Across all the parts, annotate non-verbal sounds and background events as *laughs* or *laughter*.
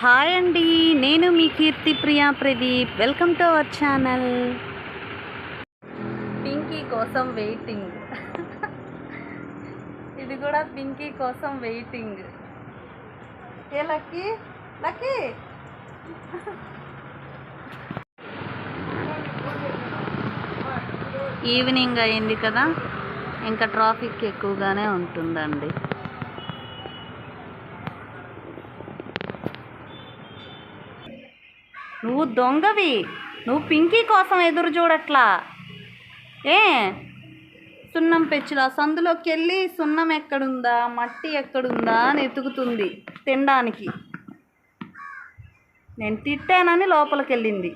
Hi అండి నేను మీ Keerthi Priya Pradeep. Welcome to our channel Pinky కోసం వెయిటింగ్. ఇది కూడా పింకీ కోసం వెయిటింగ్. ఏ లక్కీ? లక్కీ? ఈవినింగ్ అయింది కదా ఇంకా ట్రాఫిక్ ఎక్కువగానే ఉంటుందండి. నువ్వు దొంగవి. నువ్వు పింకీ కోసం ఎదురు చూడట్లా. ఏ? సున్నం పెచ్చులా సందులోకి వెళ్ళి సున్నం ఎక్కడుందా? మట్టి ఎక్కడుందా అని ఎతుకుతుంది తినడానికి. నేను తిట్టానని లోపలికి వెళ్ళింది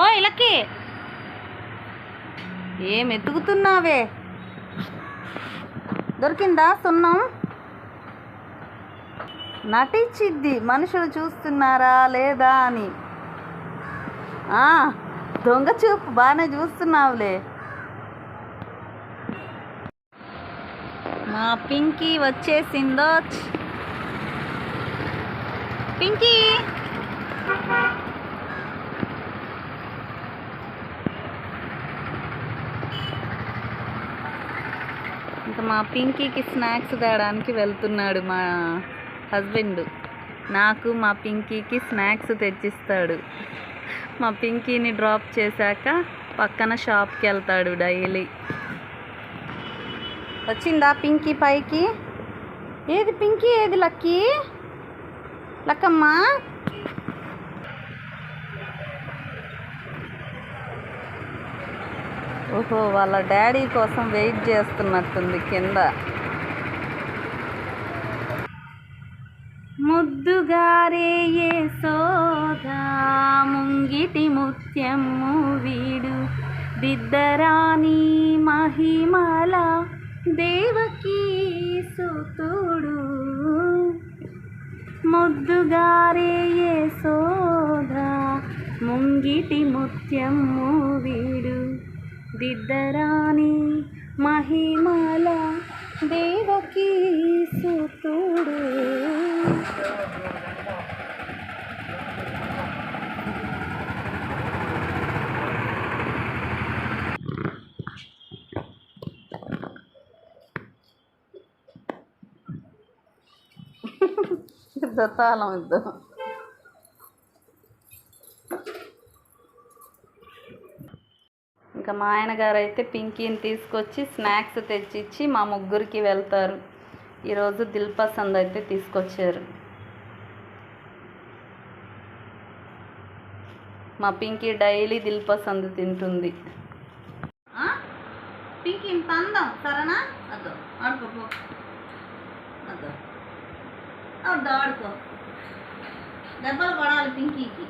ఓ ఇలకి ఏం ఎతుకుతున్నావే? దొరికిందా సున్నం? నటించిద్ది మనుషులు చూస్తున్నారా లేదా అని. ఆ, దొంగ చూపు బాగానే చూస్తున్నావులే. మా పింకీ వచ్చేసిందో. పింకీ! ఇంకా మా పింకీకి స్నాక్స్ తేడానికి వెళ్తున్నాడు మా హస్బెండ్. నాకు మా పింకీకి స్నాక్స్ తెచ్చిస్తాడు. మా పింకీని డ్రాప్ చేశాక పక్కన షాప్కి వెళ్తాడు డైలీ. వచ్చిందా పింకీ పైకి? ఏది పింకీ? ఏది లక్కీ? లక్కమ్మా? ఓహో వాళ్ళ డాడీ కోసం వెయిట్ చేస్తున్నట్టుంది కింద. ముద్దుగారే ఏ సోదా ముంగిటి ముత్యము వీడు. బిద్దరాణి మహిమల దేవకీ సుతుడు. ముద్దుగారే ఏ సోదా ముంగిటి ముత్యము వీడు. దిద్దరాని మహిమల దేవకీ సుతుడు దత్తాలం ఇద్దాం ఇంకా మా ఆయన గారు అయితే పింకీని తీసుకొచ్చి స్నాక్స్ తెచ్చిచ్చి మా ముగ్గురికి వెళ్తారు. ఈరోజు దిల్పసంద్ అయితే తీసుకొచ్చారు. మా పింకీ డైలీ దిల్పసంద్ తింటుంది. పింకీ ఇంత అందం. సరేనా? అదో ఆడుకోపో అదో. ఆడుకో. దెబ్బలు పడాలి పింకీకి.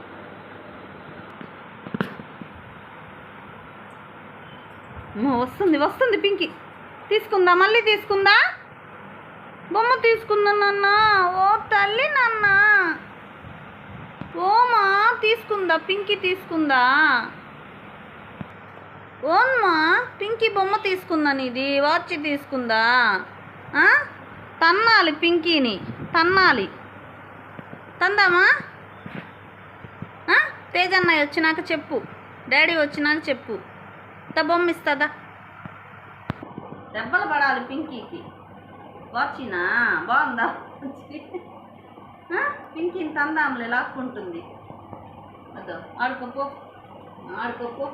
వస్తుంది వస్తుంది పింకి. తీసుకుందా మళ్ళీ తీసుకుందా? బొమ్మ తీసుకుందా నాన్న? ఓ తల్లి నాన్న. ఓమా తీసుకుందా పింకి తీసుకుందా? ఓన్మా పింకి బొమ్మ తీసుకుందా నీది? వాచ్ తీసుకుందా? తన్నాలి పింకీని తన్నాలి. తందామా? తేజన్నయ్య వచ్చినాక చెప్పు. డాడీ వచ్చినాక చెప్పు. ఇంత బొమ్మ ఇస్తుందా? దెబ్బలు పడాలి పింకీకి. వచ్చినా బాగుందా? ఆ? పింకీని తందాములే లాక్కుంటుంది. అదో ఆడుకోపో. ఆడుకోపో.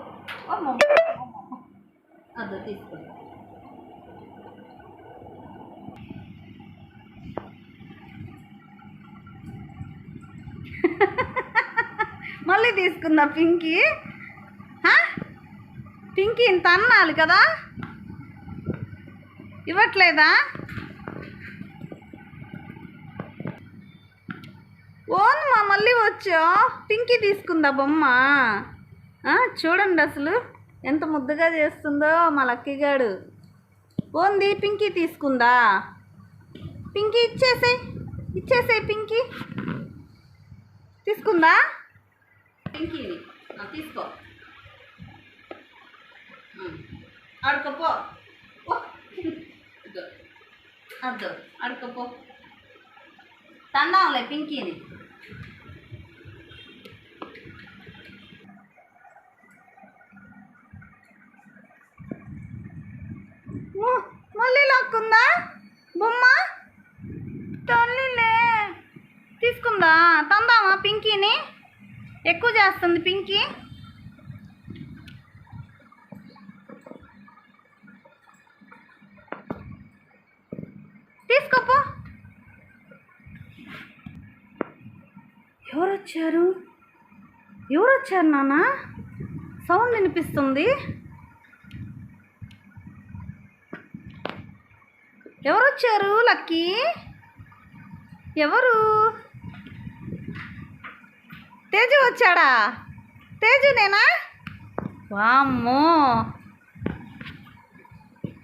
అదో తీసుకో. *laughs* మళ్ళీ తీసుకుందా పింకీ? పింకీ ఇంత అన్నాలి కదా? ఇవ్వట్లేదా? ఓన్మా మళ్ళీ వచ్చో. పింకీ తీసుకుందా బొమ్మ? చూడండి అసలు ఎంత ముద్దుగా చేస్తుందో మా లక్కీగాడు ఓంది పింకీ తీసుకుందా? పింకీ ఇచ్చేసేయ్ ఇచ్చేసేయ్ పింకీ. తీసుకుందా? పింకీని. తీసుకో. పో. అద్దు అడుకోపో తందాంలే పింకీని. మళ్ళీ లాక్కుందా? బొమ్మ? తల్లిలే. తీసుకుందా? తందామా పింకీని? ఎక్కువ చేస్తుంది పింకీ. తీసుకోపో. ఎవరు వచ్చారు ఎవరు వచ్చారు నాన్న? సౌండ్ వినిపిస్తుంది. ఎవరు వచ్చారు లక్కీ? ఎవరు? తేజు వచ్చాడా? తేజు నేనా? వామ్మో.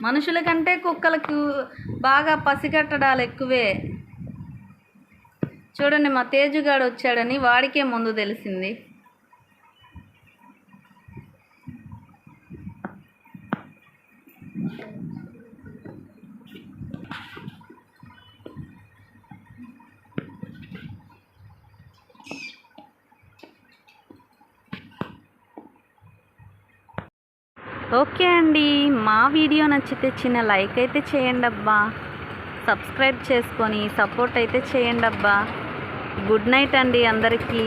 మనుషుల కంటే కుక్కలకు బాగా పసిగట్టడాలు ఎక్కువే. చూడండి మా తేజుగాడు వచ్చాడని వాడికే ముందు తెలిసింది. ఓకే అండి. మా వీడియో నచ్చితే చిన్న లైక్ అయితే చేయండి అబ్బా. సబ్స్క్రైబ్ చేసుకొని సపోర్ట్ అయితే చేయండి అబ్బా. గుడ్ నైట్ అండి అందరికీ.